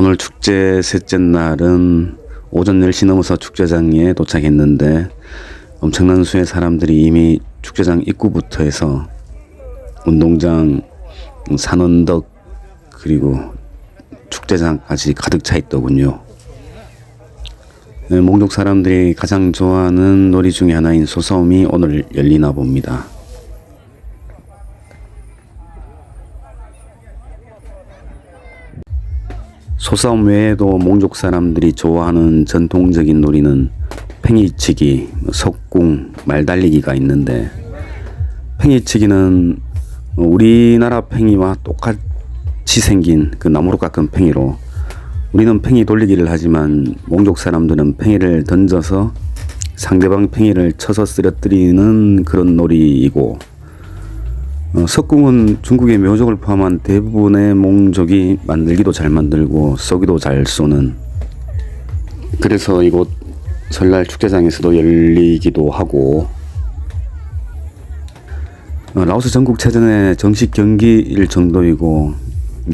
오늘 축제 셋째 날은 오전 10시 넘어서 축제장에 도착했는데 엄청난 수의 사람들이 이미 축제장 입구부터 해서 운동장, 산원덕 그리고 축제장까지 가득 차 있더군요. 네, 몽족 사람들이 가장 좋아하는 놀이 중에 하나인 소싸움이 오늘 열리나 봅니다. 소싸움 외에도 몽족 사람들이 좋아하는 전통적인 놀이는 팽이치기, 석궁, 말달리기가 있는데 팽이치기는 우리나라 팽이와 똑같이 생긴 그 나무로 깎은 팽이로 우리는 팽이 돌리기를 하지만 몽족 사람들은 팽이를 던져서 상대방 팽이를 쳐서 쓰러뜨리는 그런 놀이이고 어, 석궁은 중국의 묘족을 포함한 대부분의 몽족이 만들기도 잘 만들고 쏘기도 잘 쏘는 그래서 이곳 설날 축제장에서도 열리기도 하고 어, 라오스 전국체전의 정식 경기일 정도이고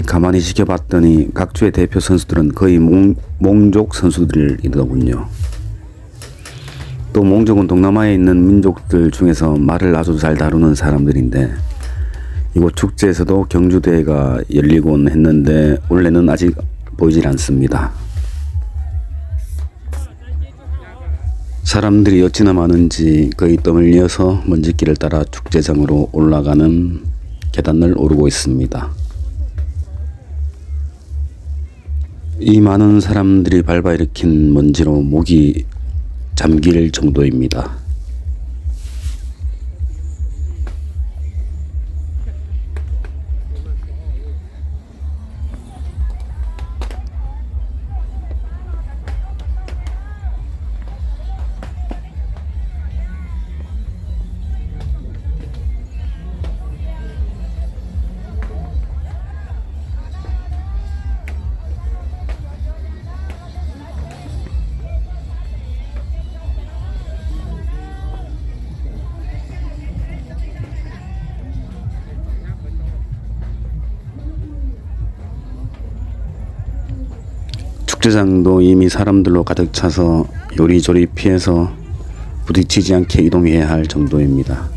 가만히 지켜봤더니 각 주의 대표 선수들은 거의 몽, 몽족 선수들이더군요. 또 몽족은 동남아에 있는 민족들 중에서 말을 아주 잘 다루는 사람들인데 이곳 축제에서도 경주대회가 열리곤 했는데 원래는 아직 보이질 않습니다. 사람들이 어찌나 많은지 거의 땀을 이어서 먼지길을 따라 축제장으로 올라가는 계단을 오르고 있습니다. 이 많은 사람들이 밟아 일으킨 먼지로 목이 잠길 정도입니다. 축제장도 이미 사람들로 가득 차서 요리조리 피해서 부딪히지 않게 이동해야 할 정도입니다.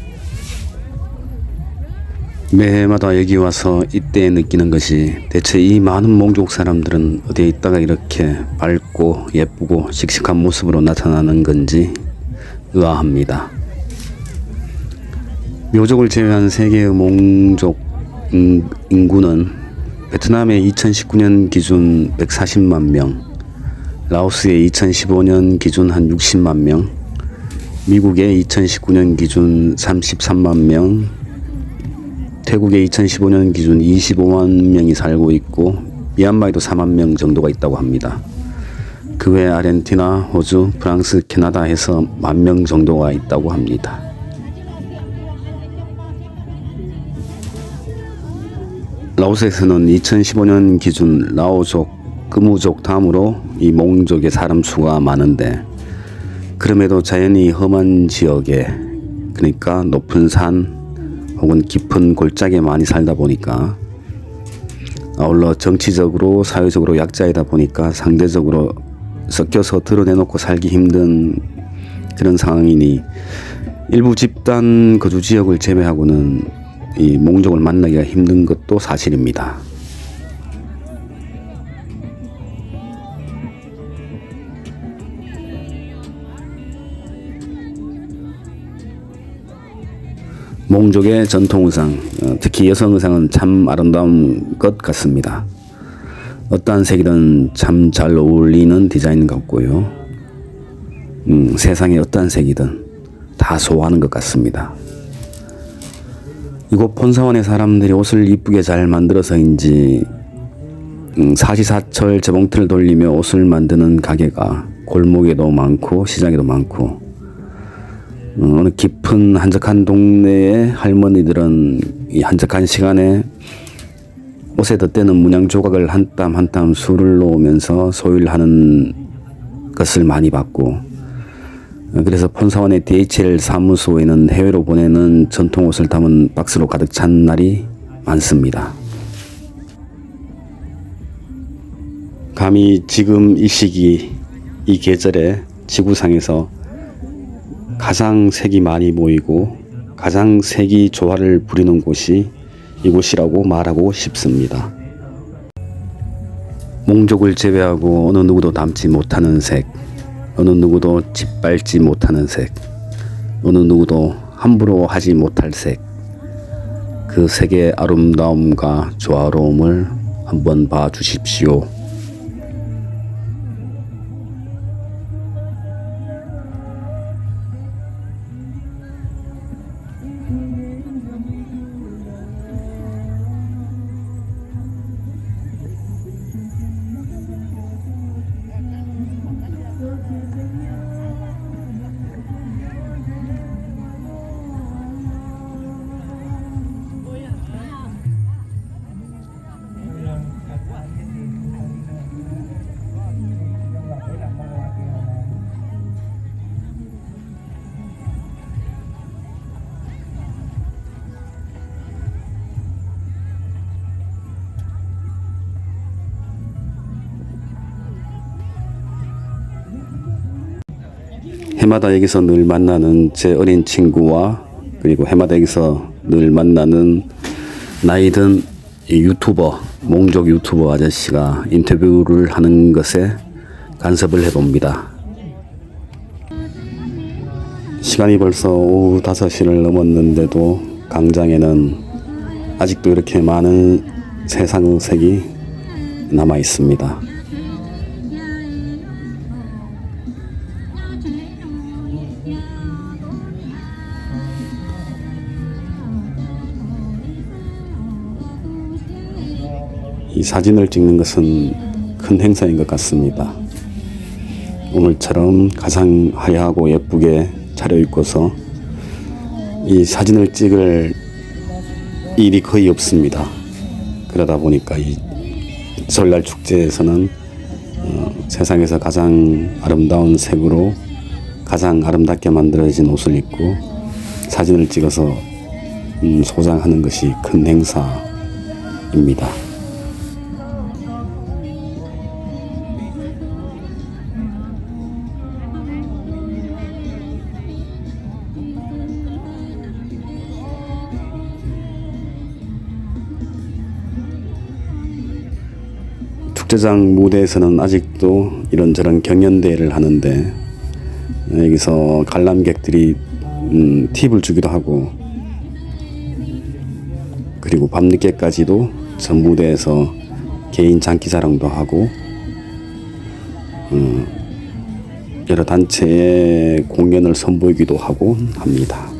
매해마다 여기 와서 이때 느끼는 것이 대체 이 많은 몽족 사람들은 어디에 있다가 이렇게 밝고 예쁘고 씩씩한 모습으로 나타나는 건지 의아합니다. 묘족을 제외한 세계의 몽족 인- 인구는 베트남의 2019년 기준 140만 명, 라오스의 2015년 기준 한 60만 명, 미국의 2019년 기준 33만 명, 태국의 2015년 기준 25만 명이 살고 있고 미얀마에도 4만 명 정도가 있다고 합니다. 그 외 아르헨티나, 호주, 프랑스, 캐나다에서 만 명 정도가 있다고 합니다. 라오스에서는 2015년 기준 라오족, 금우족 다음으로 이 몽족의 사람 수가 많은데 그럼에도 자연이 험한 지역에 그러니까 높은 산 혹은 깊은 골짜기에 많이 살다 보니까 아울러 정치적으로 사회적으로 약자이다 보니까 상대적으로 섞여서 드러내놓고 살기 힘든 그런 상황이니 일부 집단 거주 지역을 제외하고는 이 몽족을 만나기가 힘든 것도 사실입니다. 몽족의 전통 의상, 어, 특히 여성 의상은 참 아름다운 것 같습니다. 어떠한 색이든 참 잘 어울리는 디자인 같고요. 음, 세상에 어떠한 색이든 다 소화하는 것 같습니다. 이곳 본사원의 사람들이 옷을 이쁘게 잘 만들어서인지 음, 사시사철 재봉틀을 돌리며 옷을 만드는 가게가 골목에도 많고 시장에도 많고 어, 어느 깊은 한적한 동네의 할머니들은 이 한적한 시간에 옷에 덧대는 문양 조각을 한 땀 한땀 술을 놓으면서 소일하는 것을 많이 봤고 어, 그래서 폰사원의 DHL 사무소에는 해외로 보내는 전통 옷을 담은 박스로 가득 찬 날이 많습니다. 감히 지금 이 시기 이 계절에 지구상에서 가장 색이 많이 모이고 가장 색이 조화를 부리는 곳이 이곳이라고 말하고 싶습니다. 몽족을 제외하고 어느 누구도 닮지 못하는 색, 어느 누구도 짓밟지 못하는 색, 어느 누구도 함부로 하지 못할 색, 그 색의 아름다움과 조화로움을 한번 봐 주십시오. 해마다 여기서 늘 만나는 제 어린 친구와 그리고 해마다 여기서 늘 만나는 나이든 이 유튜버 몽족 유튜버 아저씨가 인터뷰를 하는 것에 간섭을 해봅니다. 시간이 벌써 오후 5시를 넘었는데도 강장에는 아직도 이렇게 많은 세상의 색이 남아 있습니다. 이 사진을 찍는 것은 큰 행사인 것 같습니다. 오늘처럼 가장 화려하고 예쁘게 차려입고서 이 사진을 찍을 일이 거의 없습니다. 그러다 보니까 이 설날 축제에서는 어, 세상에서 가장 아름다운 색으로 가장 아름답게 만들어진 옷을 입고 사진을 찍어서 음, 소장하는 것이 큰 행사입니다. 축제장 무대에서는 아직도 이런저런 경연대회를 하는데 여기서 관람객들이 음, 팁을 주기도 하고 그리고 밤늦게까지도 저 무대에서 개인 장기 자랑도 하고 음, 여러 단체의 공연을 선보이기도 하고 합니다.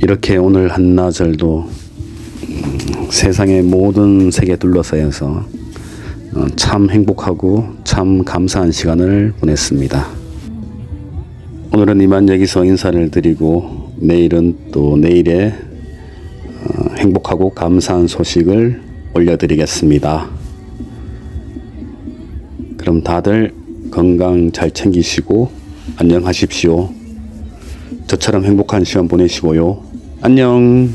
이렇게 오늘 한나절도 음, 세상의 모든 세계 둘러싸여서 어, 참 행복하고 참 감사한 시간을 보냈습니다. 오늘은 이만 여기서 인사를 드리고 내일은 또 내일의 어, 행복하고 감사한 소식을 올려드리겠습니다. 그럼 다들 건강 잘 챙기시고 안녕하십시오. 저처럼 행복한 시간 보내시고요. 안녕.